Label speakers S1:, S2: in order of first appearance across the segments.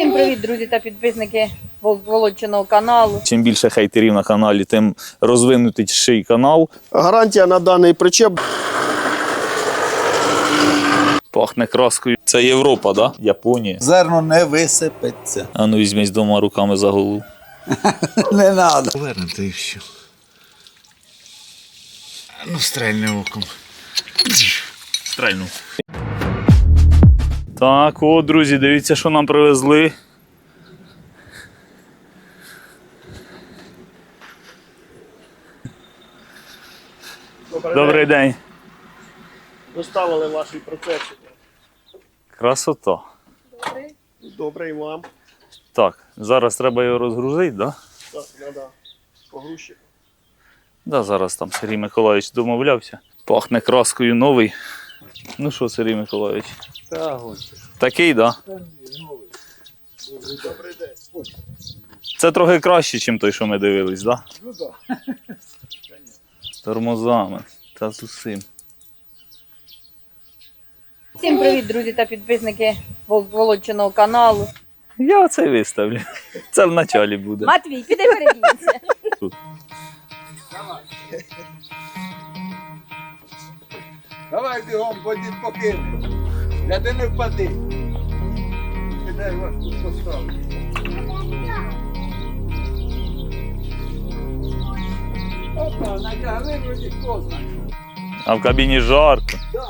S1: Всім привіт, друзі та підписники Вол- Володчиного каналу.
S2: Чим більше хейтерів на каналі, тим розвинутіший канал.
S3: Гарантія на даний причеп
S2: Пахне краскою. Це Європа, да? Японія.
S4: Зерно не висипеться.
S2: А ну візьмись двома руками за голову.
S4: Не треба. Повернути і все. Ну, стрельне оком.
S2: Стрельну. Так, о, друзі, дивіться, що нам привезли. Добрий день.
S3: доставили ваші процеси.
S2: Красота.
S3: Добре і вам.
S2: Так, зараз треба його розгрузити, да?
S3: Так, треба погрузчик.
S2: Да, зараз там Сергій Миколаївич домовлявся. Пахне краскою новий. Ну що, Сергій Миколаївич?
S4: Та, гонь.
S2: Такий, да?
S3: Добрий день.
S2: Це трохи краще, ніж той, що ми дивились, да?
S3: Ну так.
S2: З тормозами та з усім.
S1: Всім привіт, друзі та підписники Вол- Володчиного каналу.
S2: Я оце виставлю. Це в началі буде.
S1: Матвій, піди передінься.
S4: Давай бігом, ходіть поки. Я ти не впади. Кидай вас тут поставлю. Опа, натягли вроді поздно.
S2: А в кабіні жарко.
S4: Да.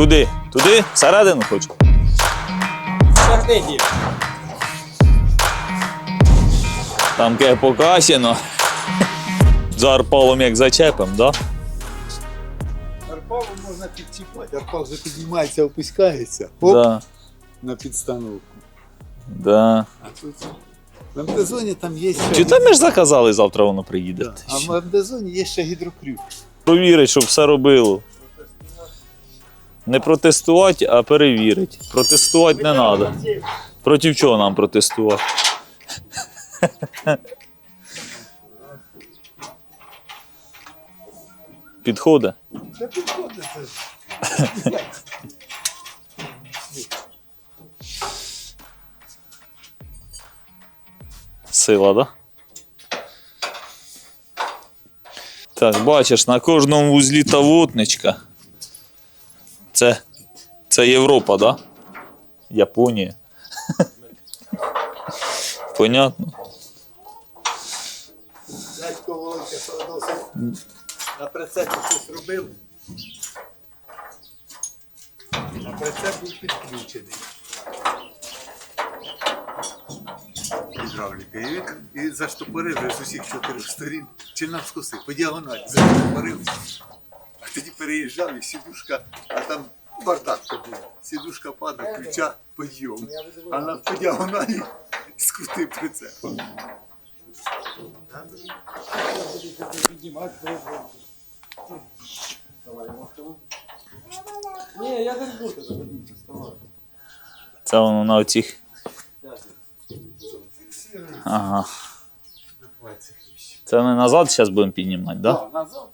S2: Куди? Туди? Всередину хочу. Там ке покасіно. За арпалом як зачепим, да?
S4: Арпалу можна підчіпати. Арпал вже піднімається, опускається. Оп,
S2: Да.
S4: на підстановку.
S2: Да.
S4: А тут в МТ-зоні там є ще...
S2: Чи то ми ж заказали, завтра воно приїде.
S4: Да. А в МТ-зоні є ще гідрокрюк.
S2: Провірить, щоб все робило. Не протестувати, а перевірити. Протестувати не треба. Проти чого нам протестувати? Підходить?
S4: Та підходить це.
S2: Сила, да? Так, бачиш, на кожному вузлі та вотничка. Це, Європа, да? Японія. Понятно.
S4: Дядько Володька на прицепі щось робив. А прицеп був підключений. Гідравліка. І і заштопорив з усіх чотирьох сторін. Чи навскоси, по діагоналі заштопорив. А тоді переїжджав і сідушка, а там бардак був. Сідушка падає, ключа підйом. А на по діагоналі скрутив прицеп.
S2: Це воно на оцих Ага. Це ми назад зараз будемо піднімати, так? Да?
S4: Да, назад.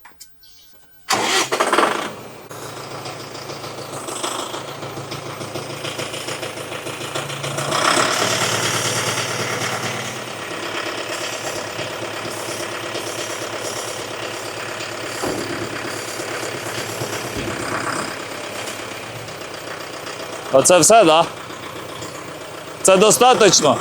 S2: Оце все, так? Да? Це достатньо?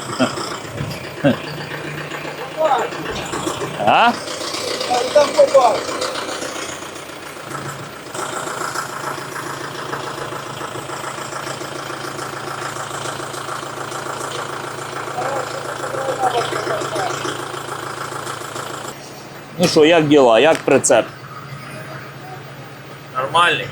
S2: Ну що, як діла? Як прицеп? Нормальний.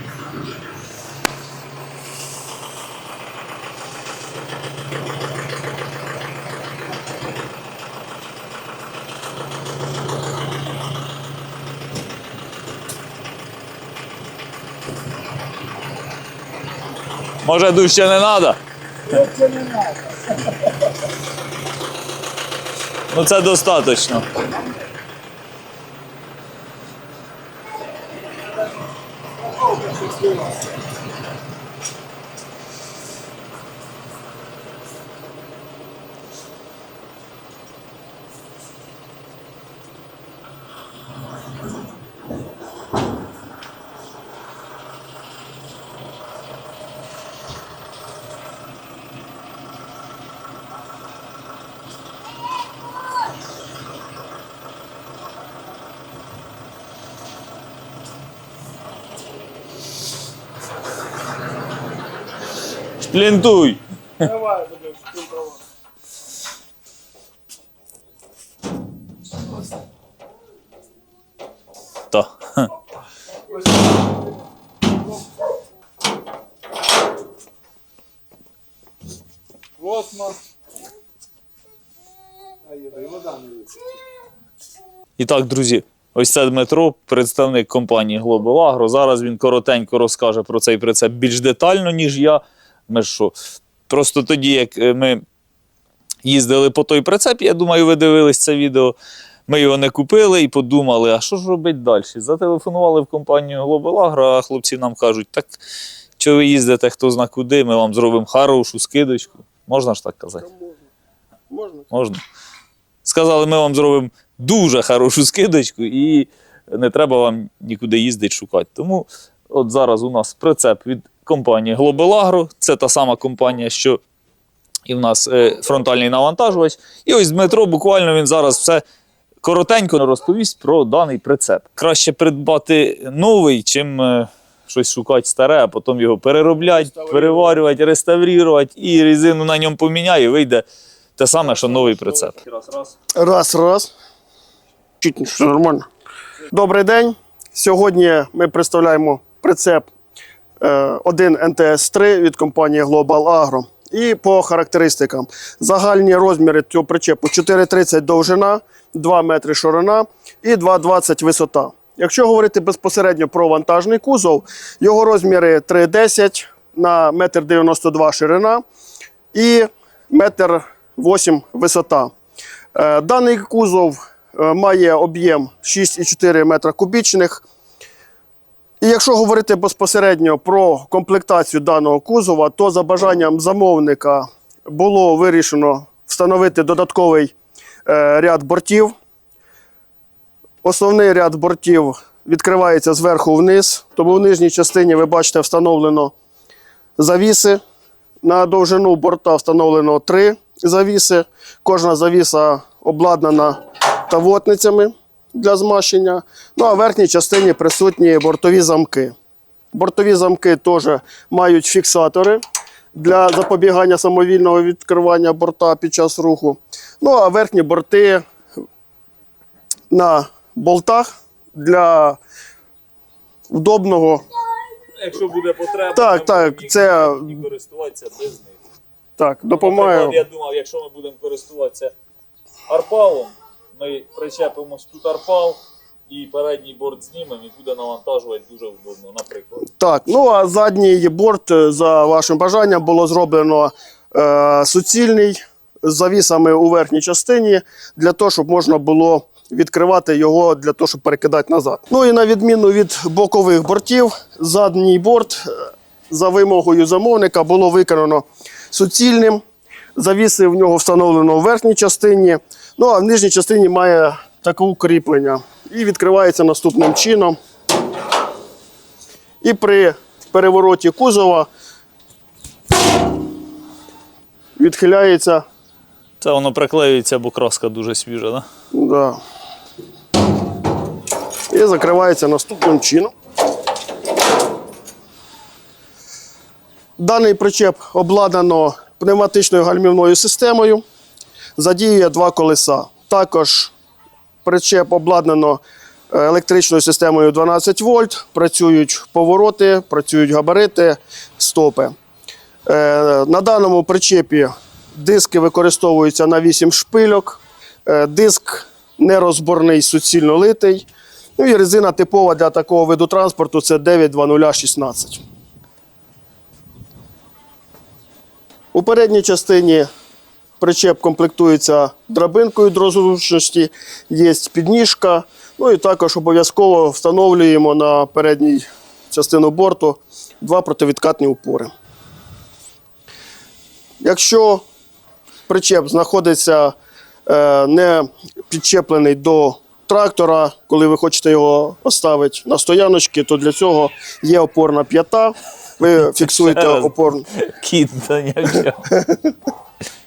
S2: Може дужче не треба? Дужче не треба. Ну це достатньо. Шплінтуй.
S3: Давай. Восьма. А є, і вода не є.
S2: І так, друзі, ось це Дмитро, представник компанії Global Agro. Зараз він коротенько розкаже про цей прицеп більш детально, ніж я. Ми ж що? Просто тоді, як е, ми їздили по той прицеп, я думаю, ви дивились це відео. Ми його не купили і подумали, а що ж робити далі? Зателефонували в компанію Global а хлопці нам кажуть, так що ви їздите, хто зна куди, ми вам зробимо хорошу скидочку. Можна ж так казати?
S3: Можна? Можна.
S2: Сказали, ми вам зробимо дуже хорошу скидочку і не треба вам нікуди їздити шукати. Тому от зараз у нас прицеп від компанії Agro. Це та сама компанія, що і в нас е, фронтальний навантажувач. І ось Дмитро, буквально він зараз все коротенько розповість про даний прицеп. Краще придбати новий, чим е, щось шукати старе, а потім його переробляти, переварювати, реставрувати і резину на ньому поміняє, і вийде те саме, що новий прицеп. Раз, раз.
S3: Раз, раз. Чуть не все нормально. Добрий день. Сьогодні ми представляємо прицеп е, 1 НТС-3 від компанії Global Agro. І по характеристикам. Загальні розміри цього причепу 4,30 довжина, 2 метри ширина і 2,20 висота. Якщо говорити безпосередньо про вантажний кузов, його розміри 3,10 на 1,92 м ширина і 1,8 м висота. Е, Даний кузов е, має об'єм 6,4 метра кубічних. І якщо говорити безпосередньо про комплектацію даного кузова, то за бажанням замовника було вирішено встановити додатковий е, ряд бортів. Основний ряд бортів відкривається зверху вниз, тому в нижній частині ви бачите встановлено завіси. На довжину борта встановлено три завіси. Кожна завіса обладнана тавотницями для змащення. Ну а в верхній частині присутні бортові замки. Бортові замки теж мають фіксатори для запобігання самовільного відкривання борта під час руху. Ну а верхні борти на болтах для удобного.
S2: Якщо буде потреба,
S3: Так, так, це-
S2: користуватися без них.
S3: Так,
S2: Наприклад,
S3: допомагає.
S2: я думав, якщо ми будемо користуватися арпалом, ми причепимось тут арпал і передній борт знімемо і буде навантажувати дуже удобно, наприклад.
S3: Так, ну а задній борт, е, за вашим бажанням, було зроблено е, суцільний з завісами у верхній частині для того, щоб можна було відкривати його для того, щоб перекидати назад. Ну і на відміну від бокових бортів, задній борт е, за вимогою замовника було виконано суцільним. Завіси в нього встановлено в верхній частині, ну а в нижній частині має таке укріплення і відкривається наступним чином. І при перевороті кузова відхиляється.
S2: Це воно приклеюється, бо краска дуже свіжа, да?
S3: Да. І закривається наступним чином. Даний причеп обладнано пневматичною гальмівною системою. Задіює два колеса. Також причеп обладнано е, електричною системою 12 вольт. Працюють повороти, працюють габарити, стопи. Е, На даному причепі диски використовуються на 8 шпильок. Е, Диск нерозборний, суцільно литий. Ну і резина типова для такого виду транспорту це 92016. У передній частині причеп комплектується драбинкою дрозручності, є підніжка. Ну і також обов'язково встановлюємо на передній частину борту два противідкатні упори. Якщо причеп знаходиться е, не підчеплений до трактора, коли ви хочете його поставити на стояночки, то для цього є опорна п'ята. Ви фіксуєте опорну.
S2: Кіт.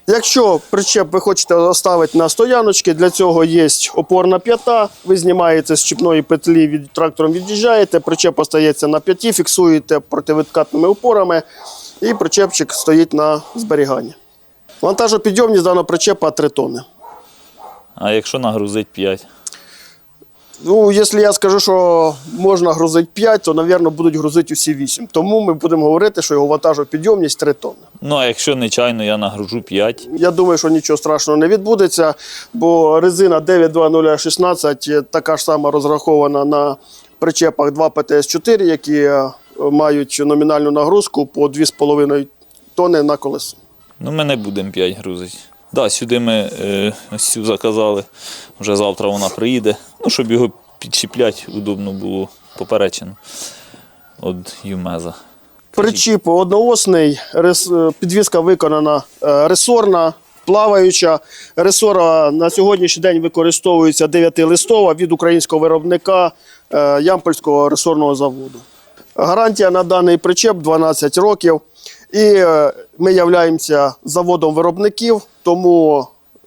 S3: Якщо причеп ви хочете оставити на стояночки, для цього є опорна п'ята. Ви знімаєте з чіпної петлі, від трактором від'їжджаєте, причеп остається на п'яті, фіксуєте противідкатними опорами, і причепчик стоїть на зберіганні. Вантажопідйомність даного причепа 3 тонни.
S2: А якщо нагрузить 5?
S3: Ну, якщо я скажу, що можна грузити 5, то, мабуть, будуть грузити усі 8. Тому ми будемо говорити, що його вантажопідйомність 3 тонни.
S2: Ну, а якщо нечайно, я нагружу 5.
S3: Я думаю, що нічого страшного не відбудеться, бо резина 92016 така ж сама розрахована на причепах 2 ПТС-4, які е, мають номінальну нагрузку по 2,5 тонни на колесо.
S2: Ну, ми не будемо 5 грузити. Да, сюди ми е, ось цю заказали. Вже завтра вона приїде. Ну, щоб його підчіпляти, удобно було поперечину. От Юмеза.
S3: Причіп одноосний, е, підвізка виконана е, ресорна, плаваюча. Ресора на сьогоднішній день використовується 9-листова від українського виробника е, Ямпольського ресорного заводу. Гарантія на даний причеп 12 років. І е, ми являємося заводом виробників, тому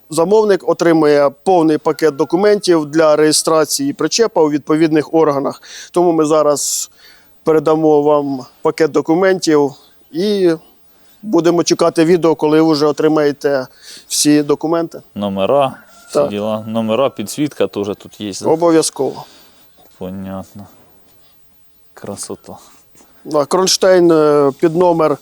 S3: замовник отримує повний пакет документів для реєстрації причепа у відповідних органах. Тому ми зараз передамо вам пакет документів і будемо чекати відео, коли ви вже отримаєте всі документи.
S2: Номера, всі
S3: Так.
S2: діла. Номера, підсвітка теж тут є.
S3: Обов'язково.
S2: Понятно. Красота.
S3: Кронштейн е, під номер,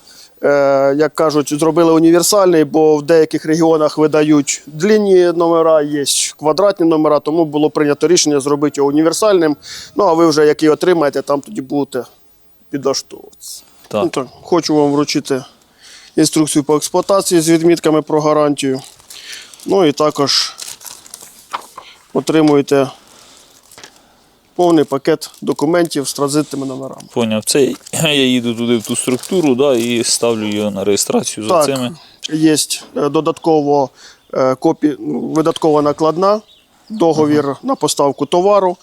S3: як кажуть, зробили універсальний, бо в деяких регіонах видають длінні номера, є квадратні номера, тому було прийнято рішення зробити його універсальним. Ну а ви вже який отримаєте, там тоді будете підлаштовуватися. Ну,
S2: Так.
S3: так, хочу вам вручити інструкцію по експлуатації з відмітками про гарантію. Ну і також отримуєте повний пакет документів з транзитними номерами.
S2: Поняв. Це я їду туди в ту структуру да, і ставлю його на реєстрацію за цими.
S3: є е, додатково е, копі, ну, видаткова накладна, договір на поставку товару,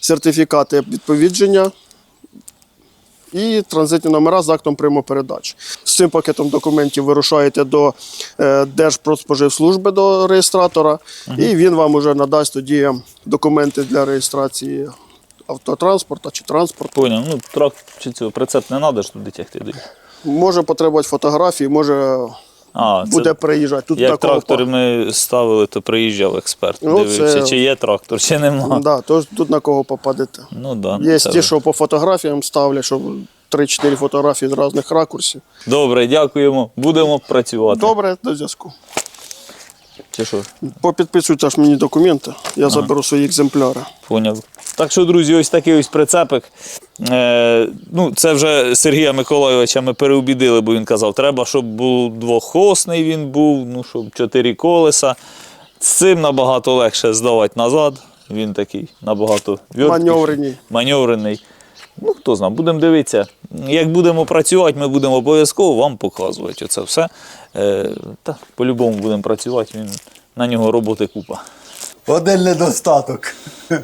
S3: сертифікати відповідження і транзитні номера з актом прямопередачі. З цим пакетом документів вирушаєте до е, Держпродспоживслужби до реєстратора, і він вам уже надасть тоді документи для реєстрації автотранспорту чи транспорту.
S2: Поняв. Ну, трак чи цього прицеп не треба ж туди тягти.
S3: Може потребувати фотографії, може
S2: А, це
S3: буде приїжджати. Тут
S2: як
S3: такого
S2: трактори ми ставили, то приїжджав експерт.
S3: Ну,
S2: дивився,
S3: це-
S2: чи є трактор, чи нема.
S3: Да, то ж тут на кого попадете.
S2: Ну да.
S3: Є
S2: це
S3: ті, що по фотографіям ставлять, що 3-4 фотографії з різних ракурсів.
S2: Добре, дякуємо. Будемо працювати.
S3: Добре, до зв'язку.
S2: Чи що?
S3: Попідписуйте ж мені документи, я заберу свої екземпляри.
S2: Поняв. Так що, друзі, ось такий ось прицепик. Е, ну, це вже Сергія Миколайовича ми переубідили, бо він казав, треба, щоб був двохосний він був, ну, щоб чотири колеса. З цим набагато легше здавати назад. Він такий набагато
S3: Маневрений.
S2: маневрений. Ну, хто знає, будемо дивитися. Як будемо працювати, ми будемо обов'язково вам показувати оце все. Е, та, по-любому будемо працювати, він, на нього роботи купа.
S4: Один недостаток.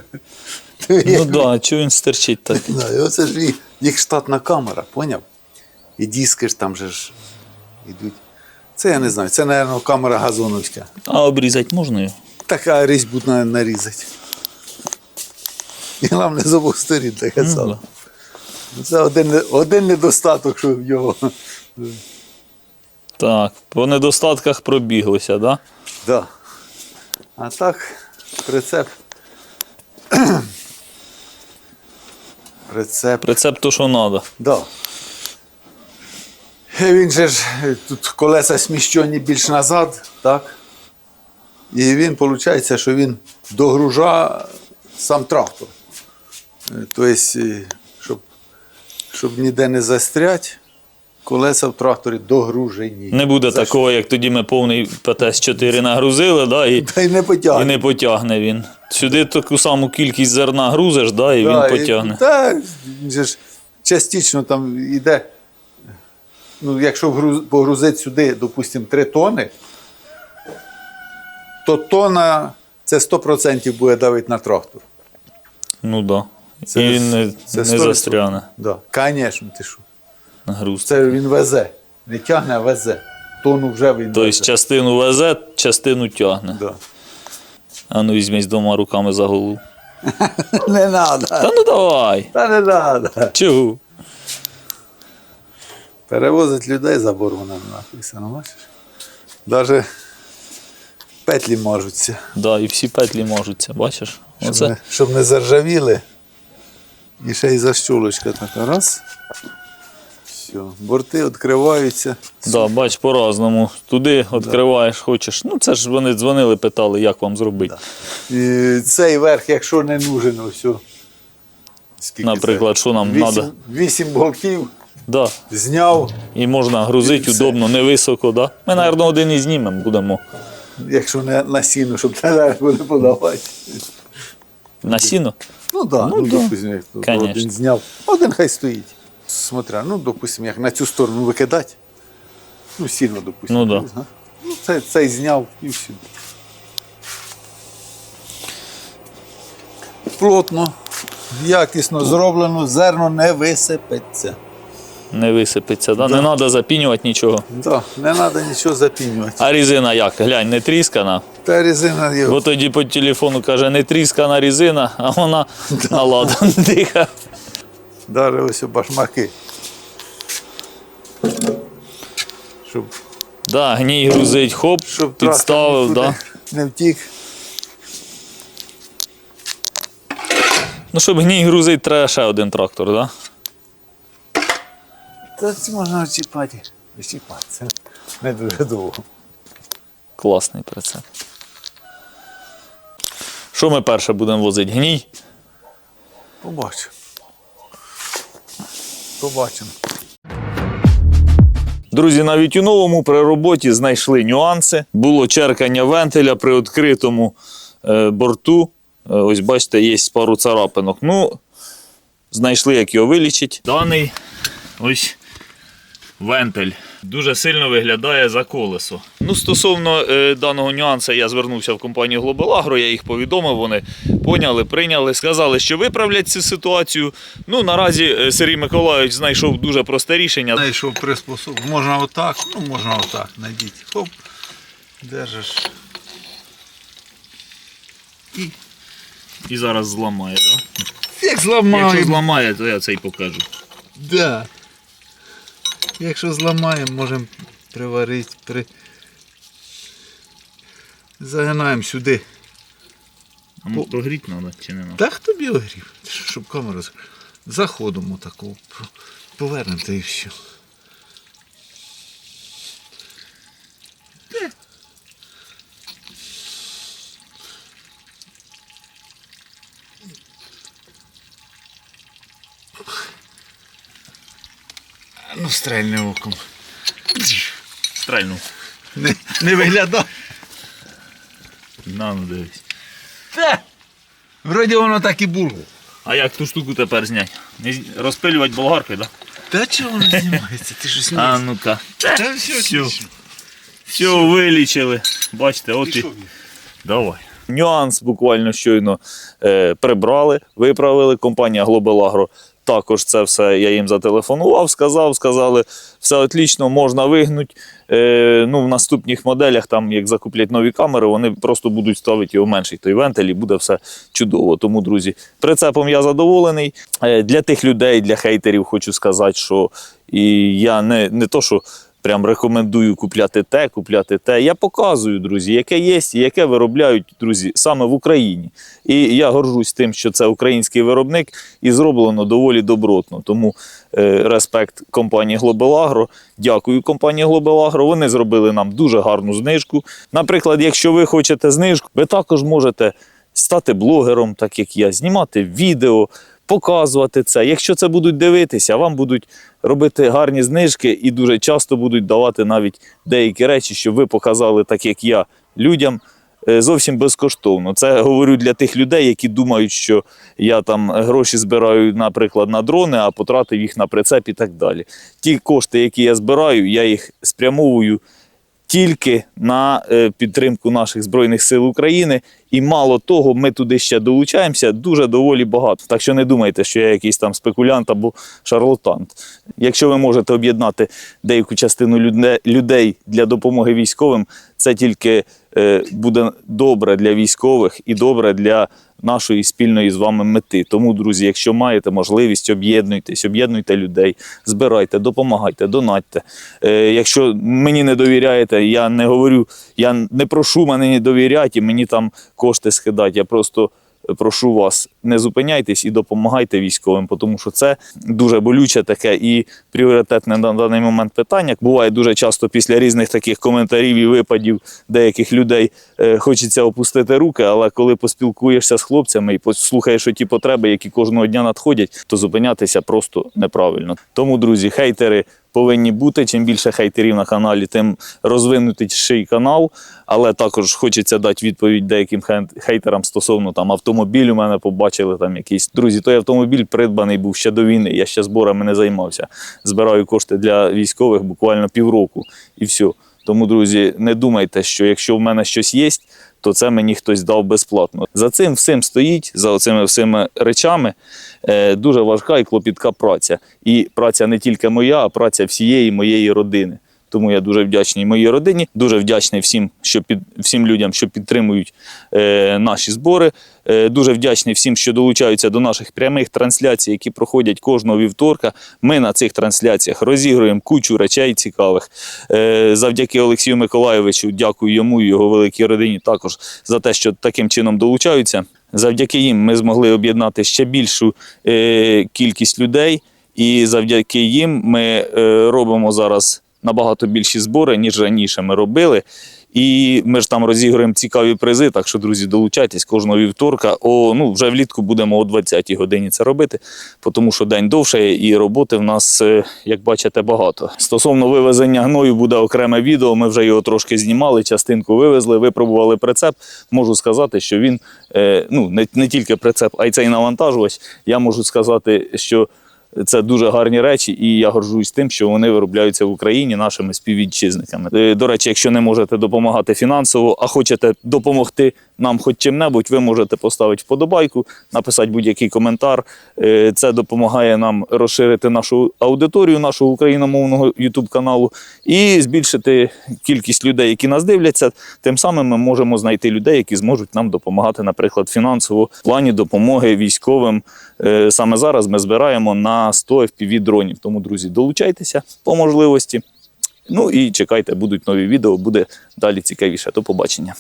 S2: Ну так, да, чого він стерчить так?
S4: Оце ж їх, штатна камера, поняв? І диски ж там же ж йдуть. Це я не знаю, це, мабуть, камера газоновська.
S2: А обрізати можна його?
S4: Така різьбу на- нарізати. І головне з обох сторін таке
S2: Ну,
S4: саме. Це один, один недостаток, що в його.
S2: Так, по недостатках пробіглися, да?
S4: Да. А так, прицеп. Прицеп.
S2: Рецепт то, що треба.
S4: Да. Е, Він же ж е, тут колеса сміщені більш назад, так? І він, виходить, що він догружа сам трактор. Тобто, щоб, щоб ніде не застрять, колеса в тракторі догружені.
S2: Не буде
S4: За
S2: такого, як тоді ми повний ПТС-4 нагрузили, да, і,
S4: Та й не
S2: і
S4: потягне.
S2: не потягне він. Сюди таку саму кількість зерна грузиш, да, і
S4: Да,
S2: він потягне.
S4: Так, він ж частично там йде. Ну, якщо вгруз- погрузити сюди, допустимо, 3 тони, то тона це 100% буде давити на трактор.
S2: Ну да.
S4: Це-
S2: і він не,
S4: це
S2: не застряне
S4: Да. Звісно, ти що.
S2: Груз.
S4: Це він везе. Не тягне, а везе. Тону вже він
S2: Тобто
S4: везе.
S2: частину везе, частину тягне.
S4: Да.
S2: А ну візьмись двома руками за голову.
S4: Не треба.
S2: Та ну давай.
S4: Та не треба.
S2: Чого?
S4: Перевозить людей заборонено написано, бачиш? Навіть петлі можуться.
S2: Да, і всі петлі можуться, бачиш?
S4: Щоб,
S2: Оце.
S4: не, щоб не заржавіли. І ще й защолочка така. Раз. Все. Борти відкриваються.
S2: Да, бач, по-разному. Туди відкриваєш, хочеш. Ну, це ж вони дзвонили, питали, як вам зробити.
S4: І цей верх, якщо не нужен, все. Скільки
S2: Наприклад, що нам треба.
S4: вісім болтів
S2: Да.
S4: зняв,
S2: І можна грузити
S4: І
S2: удобно, невисоко, да? Ми, мабуть, один і знімемо, будемо.
S4: якщо не на сіну, щоб не буде подавати.
S2: На сіно?
S4: Ну так, ну,
S2: Ну, да.
S4: допустим, як тут
S2: Конечно.
S4: один зняв, один хай стоїть. Смотря, ну, допустим, як на цю сторону викидати, ну, сильно, допустим.
S2: Ну, да.
S4: ага. ну цей, цей зняв і все. Плотно, якісно зроблено, зерно не висипеться.
S2: Не висипеться, да? Не треба запінювати нічого.
S4: Да, не треба нічого запінювати.
S2: А різина як? Глянь, не тріскана.
S4: Та резина є.
S2: Бо тоді по телефону каже, не тріскана різина, а вона наладана дихає.
S4: Ось башмаки. Щоб,
S2: Да, гній грузить, хоп,
S4: щоб
S2: підставив, да.
S4: не втік.
S2: Ну, щоб гній грузить, треба ще один трактор, да?
S4: Та це можна чіпати. Чіпати. Це не дуже довго.
S2: Класний прицеп. Що ми перше будемо возити? Гній?
S4: Побачимо. Побачимо.
S2: Друзі, навіть у новому при роботі знайшли нюанси. Було черкання вентиля при відкритому е, борту. Е, ось бачите, є пару царапинок. Ну, знайшли, як його вилічити. Даний ось вентиль дуже сильно виглядає за колесо. Ну, стосовно е, даного нюансу, я звернувся в компанію Global Agro, я їх повідомив, вони поняли, прийняли, сказали, що виправлять цю ситуацію. Ну, наразі е, Сергій Миколайович знайшов дуже просте рішення.
S4: Знайшов приспособ. Можна отак, ну можна отак. Найдіть. Хоп. Держиш. І
S2: І зараз зламає, так?
S4: як
S2: Якщо зламає, то я це й покажу.
S4: Да. Якщо зламаємо, можемо приварити. При... Загинаємо сюди.
S2: А ну прогріти треба чи не треба?
S4: Так тобі огрів, щоб камера заходимо такого, повернемо та і все. Стрельне оком.
S2: Стрельну.
S4: Не, не виглядає.
S2: На, ну дивись.
S4: Та! Вроді воно так і було.
S2: А як ту штуку тепер зняти? Розпилювати болгаркою, так?
S4: Та чого воно знімається? Ти що
S2: Да? А ну-ка.
S4: Та все,
S2: Всё. Все, вилічили. Бачите, от і. Давай. Нюанс буквально щойно е, прибрали, виправили. Компанія Global Agro також це все я їм зателефонував, сказав, сказали, все отлично, можна вигнути. Е, ну, в наступних моделях, там, як закуплять нові камери, вони просто будуть ставити його менший той вентиль і буде все чудово. Тому, друзі, прицепом я задоволений. Е, для тих людей, для хейтерів хочу сказати, що і я не, не то, що прям рекомендую купляти те, купляти те. Я показую, друзі, яке є і яке виробляють, друзі, саме в Україні. І я горжусь тим, що це український виробник і зроблено доволі добротно. Тому е, респект компанії Global Agro. Дякую компанії Global Agro. Вони зробили нам дуже гарну знижку. Наприклад, якщо ви хочете знижку, ви також можете стати блогером, так як я, знімати відео, показувати це. Якщо це будуть дивитися, вам будуть робити гарні знижки і дуже часто будуть давати навіть деякі речі, щоб ви показали, так як я, людям. е, Зовсім безкоштовно. Це говорю для тих людей, які думають, що я там гроші збираю, наприклад, на дрони, а потратив їх на прицеп і так далі. Ті кошти, які я збираю, я їх спрямовую тільки на е, підтримку наших Збройних сил України. І мало того, ми туди ще долучаємося дуже доволі багато. Так що не думайте, що я якийсь там спекулянт або шарлатан. Якщо ви можете об'єднати деяку частину людей для допомоги військовим, це тільки буде добре для військових і добре для нашої спільної з вами мети. Тому, друзі, якщо маєте можливість, об'єднуйтесь, об'єднуйте людей, збирайте, допомагайте, донатьте. Е, якщо мені не довіряєте, я не говорю, я не прошу мене не довіряти і мені там кошти скидати. Я просто прошу вас, не зупиняйтесь і допомагайте військовим, тому що це дуже болюче таке і пріоритетне на даний момент питання. Буває дуже часто після різних таких коментарів і випадів деяких людей е, хочеться опустити руки, але коли поспілкуєшся з хлопцями і послухаєш ті потреби, які кожного дня надходять, то зупинятися просто неправильно. Тому, друзі, хейтери повинні бути. Чим більше хейтерів на каналі, тим розвинутіший канал. Але також хочеться дати відповідь деяким хейтерам стосовно там автомобіль. У мене побачили там якийсь друзі. Той автомобіль придбаний був ще до війни. Я ще зборами не займався. Збираю кошти для військових буквально півроку і все. Тому, друзі, не думайте, що якщо в мене щось є, то це мені хтось дав безплатно. За цим всім стоїть, за цими всіми речами е, дуже важка і клопітка праця. І праця не тільки моя, а праця всієї моєї родини. Тому я дуже вдячний моїй родині, дуже вдячний всім, що під всім людям, що підтримують е, наші збори. Е, дуже вдячний всім, що долучаються до наших прямих трансляцій, які проходять кожного вівторка. Ми на цих трансляціях розігруємо кучу речей цікавих. Е, завдяки Олексію Миколайовичу, дякую йому і його великій родині також за те, що таким чином долучаються. Завдяки їм ми змогли об'єднати ще більшу е, кількість людей, і завдяки їм ми е, робимо зараз набагато більші збори, ніж раніше ми робили. І ми ж там розігруємо цікаві призи. Так що, друзі, долучайтесь кожного вівторка. О, ну вже влітку будемо о 20-й годині це робити, тому що день довше і роботи в нас, е, як бачите, багато. Стосовно вивезення гною буде окреме відео. Ми вже його трошки знімали, частинку вивезли, випробували прицеп. Можу сказати, що він е, ну не, не тільки прицеп, а й цей навантажувач. Я можу сказати, що. Це дуже гарні речі, і я горжусь тим, що вони виробляються в Україні нашими співвітчизниками. Е, До речі, якщо не можете допомагати фінансово, а хочете допомогти нам хоч чим-небудь, ви можете поставити вподобайку, написати будь-який коментар. Е, Це допомагає нам розширити нашу аудиторію, нашого україномовного youtube каналу і збільшити кількість людей, які нас дивляться. Тим самим ми можемо знайти людей, які зможуть нам допомагати, наприклад, фінансово в плані допомоги військовим. Е, Саме зараз ми збираємо на 100 fpv дронів. Тому, друзі, долучайтеся по можливості. Ну і чекайте, будуть нові відео, буде далі цікавіше. До побачення.